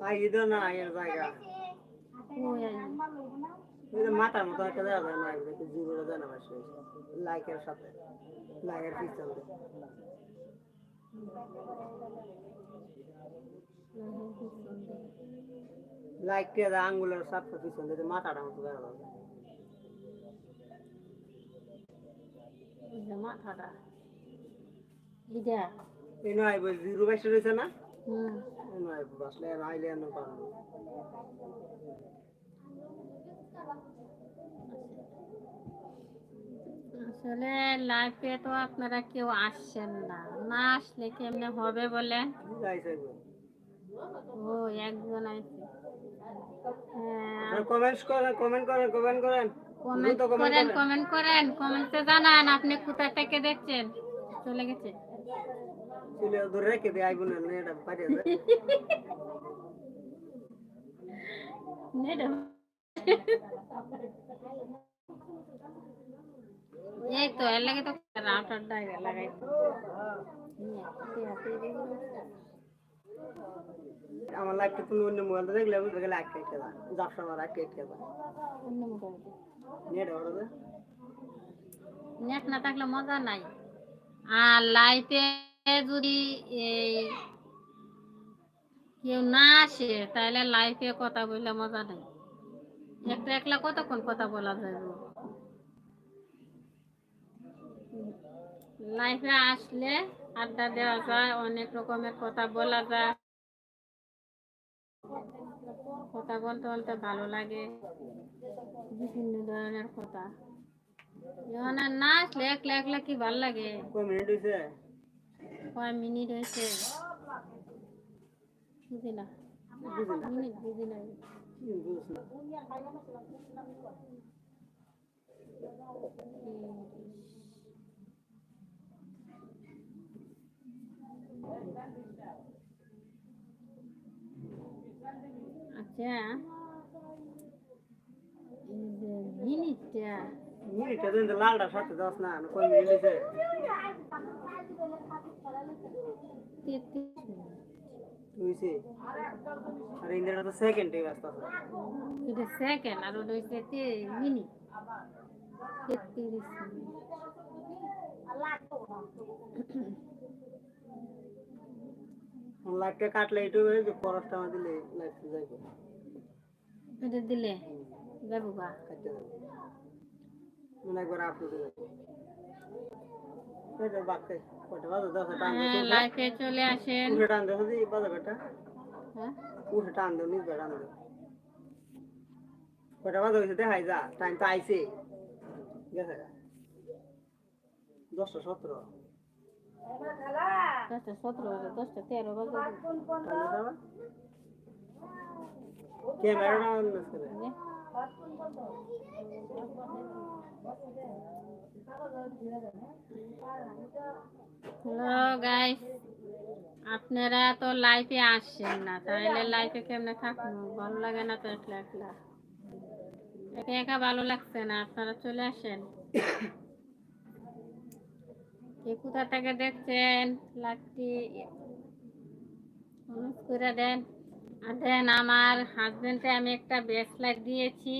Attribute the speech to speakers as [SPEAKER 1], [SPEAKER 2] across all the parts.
[SPEAKER 1] I তো না এর জায়গা।
[SPEAKER 2] ওই আই
[SPEAKER 1] ওই যে মাথার মতো একটা দেওয়া যায় না একটু জিরো যায় না মাসে লাইকের সাথে লাইকের পিছন দিয়ে। লাইক আঙ্গুলের সাথে পিছন দিয়ে মাথাটা মতো দেওয়া যায়।
[SPEAKER 2] ওই যে মাথাটা। এটা
[SPEAKER 1] এই নয় জিরো বাইশে রয়েছে না?
[SPEAKER 2] আসলে লাইফে তো আপনারা কেউ আসছেন না। না আসলে কেমনে হবে বলেন
[SPEAKER 1] যাইছে
[SPEAKER 2] ও একজন আইছে হ্যাঁ।
[SPEAKER 1] কমেন্টস করেন কমেন্ট করেন কমেন্ট করেন।
[SPEAKER 2] কমেন্ট করেন কমেন্ট করেন কমেন্টে জানান আপনি কোথা থেকে দেখছেন। চলে গেছে।
[SPEAKER 1] চলে ধরে রেখে দিয়ে আইব না পাঠিয়ে দেয়
[SPEAKER 2] ম্যাডাম এই তো এর লাগে তো রাউটার ডাইভার লাগাই
[SPEAKER 1] আমার লাইফটা তুমি অন্য মোবাইল দেখলে বুঝতে গেলে দেয় যার সময় এক কেটে দেয়
[SPEAKER 2] অন্য মোটামুটি
[SPEAKER 1] নেট ওটা
[SPEAKER 2] নেট না থাকলে মজা নাই আর লাইফে যদি কেউ না আসে, তাহলে লাইফে কথা বললে মজা নাই। একটা একলা কতক্ষণ কথা বলা যাবে? লাইফে আসলে আড্ডা দেওয়া যায়, অনেক রকমের কথা বলা যায়। কথা বলতে বলতে ভালো লাগে। বিভিন্ন ধরনের কথা। না আসলে একলা একলা কি ভালো লাগে?
[SPEAKER 1] কয় মিনিট হয়েছে?
[SPEAKER 2] বুঝি না মিনিট বুঝি না আচ্ছা মিনিটটা
[SPEAKER 1] মিনিটটা দিন লালটার সাথে দশ না
[SPEAKER 2] তেত্রিশ মিনিট
[SPEAKER 1] হয়েছে আর ইন্দিরা তো সেকেন্ডে ব্যস্ত আছে।
[SPEAKER 2] এটা সেকেন্ড আর ওটা হচ্ছে তে মিনিট তেত্রিশ মিনিট।
[SPEAKER 1] লাইটটা কাটলে একটু যে খরচটা আমার দিলে লাইটটা যাইব।
[SPEAKER 2] এটা দিলে যাব গা
[SPEAKER 1] কাটতে যাবে। মনে একবার আপলোড হয়ে
[SPEAKER 2] চলে আসেন।
[SPEAKER 1] টান দেখো দি বাজে কটা
[SPEAKER 2] হ্যাঁ?
[SPEAKER 1] উঠে টান দেও নিজ টান দেও কটা বাজে হয়েছে দেখাই যা টাইম তো আইছে গেছে দশটা সতেরো
[SPEAKER 2] দশটা সতেরো বাজে দশটা তেরো বাজে
[SPEAKER 1] ক্যামেরাটা অন করে।
[SPEAKER 2] হ্যালো গাইস আপনারা তো লাইফে আসছেন না, তাহলে লাইফে কেমনে থাকব? ভালো লাগে না তো একলা একলা। একা একা ভালো লাগছে না, আপনারা চলে আসেন। কোথা থেকে দেখছেন? লাইফটি করে দেন। দেন আমার হাজবেন্ডে আমি একটা ব্রেসলাইট দিয়েছি।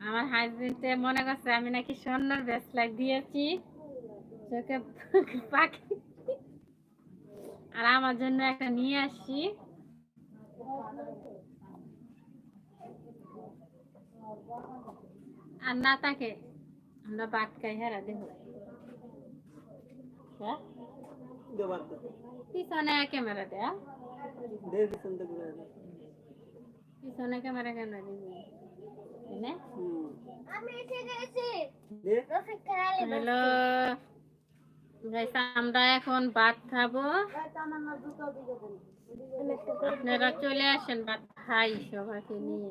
[SPEAKER 2] আমার হাজবেন্ডে মনে করছে আমি নাকি স্বর্ণের ব্রেসলাইট দিয়েছি। চোখে পাখি। আর আমার জন্য একটা নিয়ে আসি আর না তাকে আমরা বাটকাই হেরা। দেব হ্যাঁ? পিছনে ক্যামেরা দেয়া
[SPEAKER 1] করে
[SPEAKER 2] পিছনে ক্যামেরা কেন দিবি? এনে।
[SPEAKER 1] দে
[SPEAKER 2] গাইস, আমরা এখন ভাত খাব। আপনারা চলে আসেন ভাত খাই সবাইকে নিয়ে।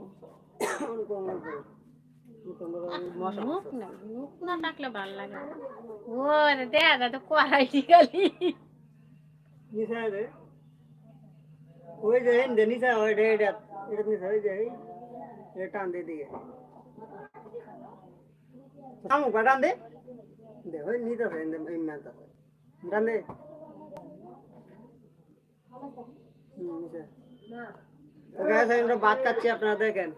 [SPEAKER 2] মুখ না মুখ না থাকলে ভালো লাগে। ও দেয়া যা তো কড়াইটি খালি
[SPEAKER 1] নিচে রে ওই যে এন্ড নিচে ওই রে এটা এটা নিচে ওই যে এটা টান দে দিয়ে সামু পা টান দে দে ওই নিচে আছে এন্ড এই ম্যান আছে টান দে হুম নিচে তো গ্যাস আমরা ভাত খাচ্ছি আপনারা দেখেন